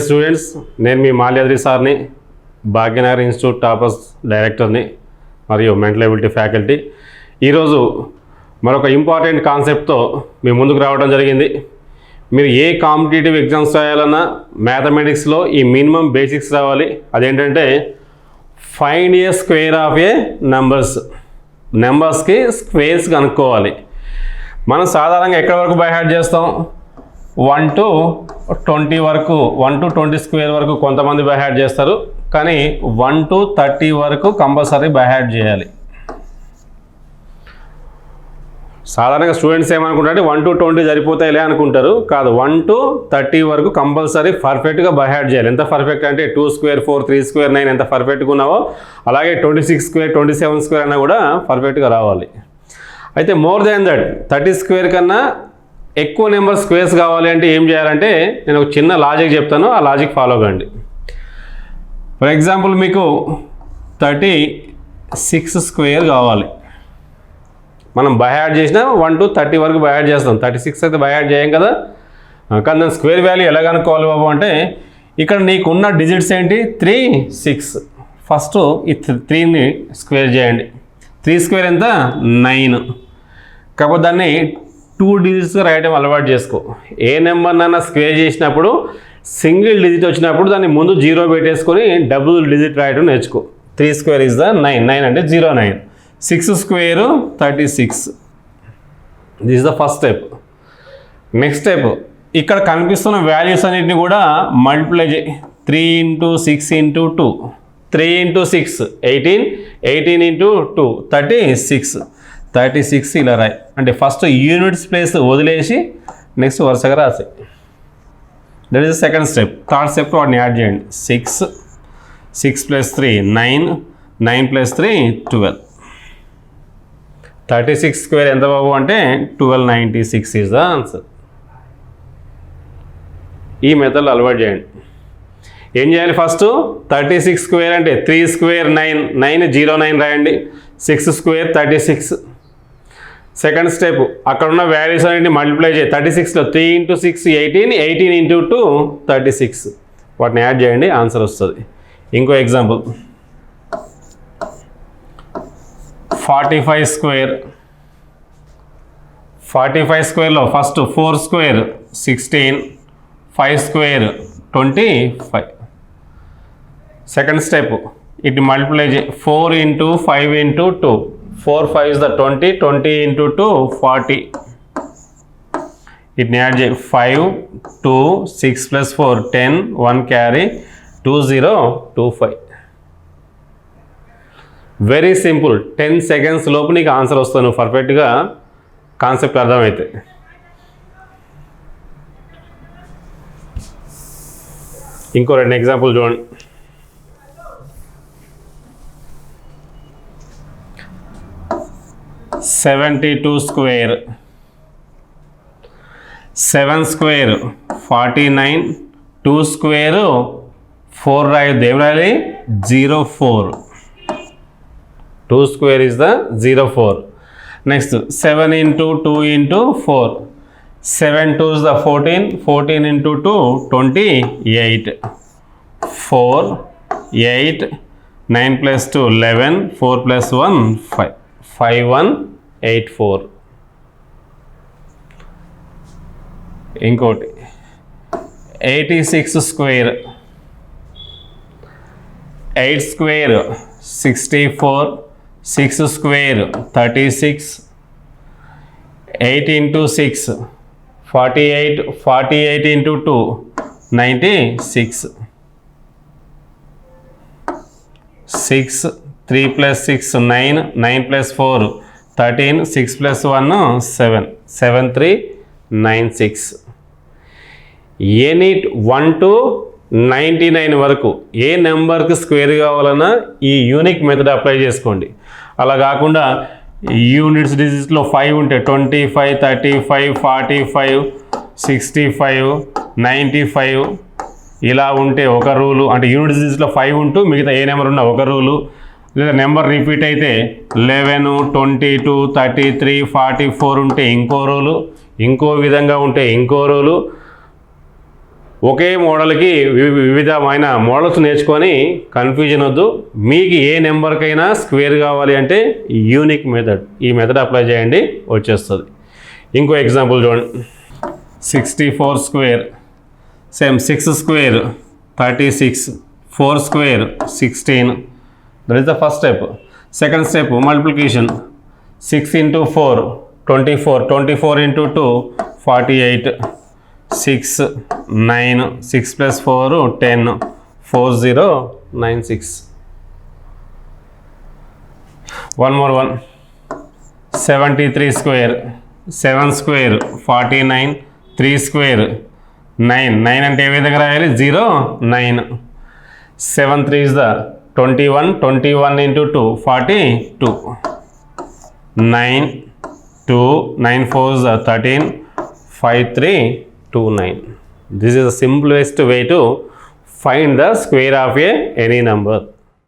Students నేను మీ మాల్యాద్రి సార్ని Bhagyanagar institute toppers డైరెక్టర్ని మరియు మెంటల్ ఎబిలిటీ ఫ్యాకల్టీ. ఈరోజు మరొక ఇంపార్టెంట్ కాన్సెప్ట్తో మీ ముందుకు రావడం జరిగింది. మీరు ఏ కాంపిటేటివ్ ఎగ్జామ్స్ రాయాలన్నా మ్యాథమెటిక్స్లో ఈ మినిమం బేసిక్స్ రావాలి. అదేంటంటే find a square of a numbers. నెంబర్స్కి స్క్వేర్స్ కనుక్కోవాలి. మనం సాధారణంగా ఎక్కడి వరకు బై హ్యాడ్ చేస్తాం? వన్ టు ట్వంటీ వరకు వన్ టు ట్వంటీ స్క్వేర్ వరకు కొంతమంది బై హ్యాడ్ చేస్తారు. కానీ వన్ టు థర్టీ వరకు కంపల్సరీ బై హ్యాడ్ చేయాలి. సాధారణంగా స్టూడెంట్స్ ఏమనుకుంటారంటే వన్ టు ట్వంటీ సరిపోతాయిలే అనుకుంటారు. కాదు వన్ టు థర్టీ వరకు కంపల్సరీ పర్ఫెక్ట్గా బై హ్యాడ్ చేయాలి. ఎంత పర్ఫెక్ట్ అంటే two square four three square nine ఎంత పర్ఫెక్ట్గా ఉన్నావో అలాగే twenty six square twenty seven square అయినా కూడా పర్ఫెక్ట్గా రావాలి. అయితే more than that thirty square కన్నా ఎక్కువ నెంబర్ స్క్వేర్స్ కావాలి అంటే ఏం చేయాలంటే నేను ఒక చిన్న లాజిక్ చెప్తాను ఆ లాజిక్ ఫాలో కండి. ఫర్ ఎగ్జాంపుల్ మీకు థర్టీ సిక్స్ స్క్వేర్ కావాలి. మనం బై యాడ్ చేసినా వన్ టు థర్టీ వరకు బై యాడ్ చేస్తాం. థర్టీ సిక్స్ అయితే బై యాడ్ చేయం కదా. కానీ దాని స్క్వేర్ వాల్యూ ఎలా కనుక్కోవాలి బాబు అంటే ఇక్కడ నీకున్న డిజిట్స్ ఏంటి? Three six. ఫస్ట్ ఈ త్రీని స్క్వేర్ చేయండి. త్రీ స్క్వేర్ ఎంత? నైన్. కాకపోతే దాన్ని టూ డిజిట్స్గా రాయడం అలవాటు చేసుకో. ఏ నెంబర్నైనా స్క్వేర్ చేసినప్పుడు సింగిల్ డిజిట్ వచ్చినప్పుడు దాన్ని ముందు జీరో పెట్టేసుకొని డబుల్ డిజిట్ రాయడం నేర్చుకో. Three square is the nine nine అంటే zero nine six square thirty six this the first step next step ఇక్కడ కనిపిస్తున్న వాల్యూస్ అన్నిటిని కూడా మల్టిప్లై చేయి. Three into six into two three into six eighteen eighteen into two thirty six thirty six ఇలా రాయి. అంటే first units place వదిలేసి next వరుసగా రాసాయి that is second step third step వాటిని యాడ్ చేయండి. Six six plus three nine nine plus three twelve thirty six square ఎంత బాబు అంటే twelve ninety six is the answer ఈ మెథడ్లో అలవాటు చేయండి. ఏం చేయాలి ఫస్ట్ థర్టీ సిక్స్ స్క్వేర్ అంటే three square nine nine zero nine రాయండి. Six square thirty six second step. అక్కడ ఉన్న వాల్యూస్ అన్నింటిని మల్టిప్లై చేయి. థర్టీ సిక్స్లో three into six eighteen eighteen into two thirty six వాటిని యాడ్ చేయండి ఆన్సర్ వస్తుంది. ఇంకో example forty five square forty five స్క్వేర్లో first four square sixteen five square twenty five second step ఇటు మల్టిప్లై చే four into five into two four five is the twenty twenty into two forty. ఇట్ని add చేయి. Five two six plus four ten one carry two zero two five. Very simple. Ten seconds లోపు నీకు answer వస్తుంది. నువ్వు పర్ఫెక్ట్గా concept అర్థమైతే. ఇంకో రెండు example చూడండి. Seventy two square. Seven square forty nine. Two square four రాయొద్దు ఏం రాయాలి zero four. Two square is the zero four. Next seven into two into four. Seven two is the fourteen. Fourteen into two twenty eight. Four eight. Nine plus two eleven. Four plus one five. Five one eight four. ఇంకోటి. Eighty six square. Eight square sixty four six square thirty six. Eight into six forty eight forty eight into two ninety six. Six three plus six nine nine plus four thirteen six plus one seven. Seven three nine six. Any one to ninety nine వరకు ఏ నెంబర్కి square కావాలన్నా ఈ unique method apply చేసుకోండి. అలా కాకుండా units డిజిట్స్లో five ఉంటే twenty five thirty five forty five sixty five ninety five ఇలా ఉంటే ఒక రూలు అంటే యూనిట్ డిజిట్స్లో ఫైవ్ ఉంటూ మిగతా ఏ నెంబర్ ఉన్నా ఒక రూలు లేదా నెంబర్ రిపీట్ అయితే eleven twenty two thirty three forty four ఉంటే ఇంకో రోలు ఇంకో విధంగా ఉంటే ఇంకో రోలు. ఒకే మోడల్కి వివిధమైన మోడల్స్ నేర్చుకొని కన్ఫ్యూజన్ వద్దు. మీకు ఏ నెంబర్కైనా స్క్వేర్ కావాలి అంటే యూనిక్ మెథడ్. ఈ మెథడ్ అప్లై చేయండి వచ్చేస్తుంది. ఇంకో ఎగ్జాంపుల్ చూడండి. Sixty four square same six square thirty six four square sixteen. That is the first step second step multiplication six into four twenty four twenty four into two forty eight six nine six plus four ten four zero nine six one more one seventy three square seven square forty nine three square nine nine అంటే ఏ విధంగా రాయాలి? Zero nine seven three is the 21, 21 into 2, 42. 9, 2, nine-four is 13, 5, 3, 2, 9. This is the simplest way to find the square of a any number.